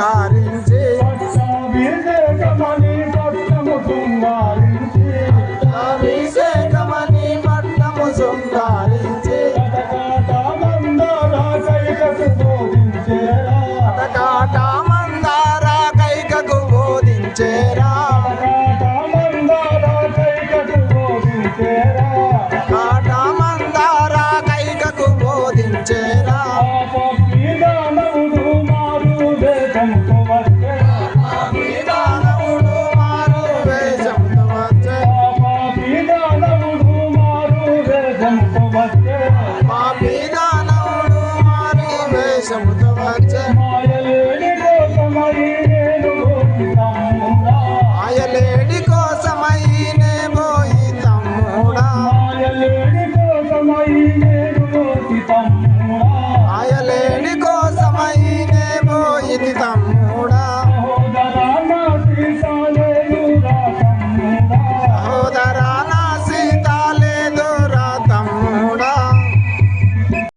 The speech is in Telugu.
వికారించి వివేకమని పట్టము సుందారించి వివేకమని కైకకు బోధించేరా కాటా కైకకు బోధించేరా. వేషంతో వచ్చే కోసమై నే పోయి తమ్ముడా. కోసమై నే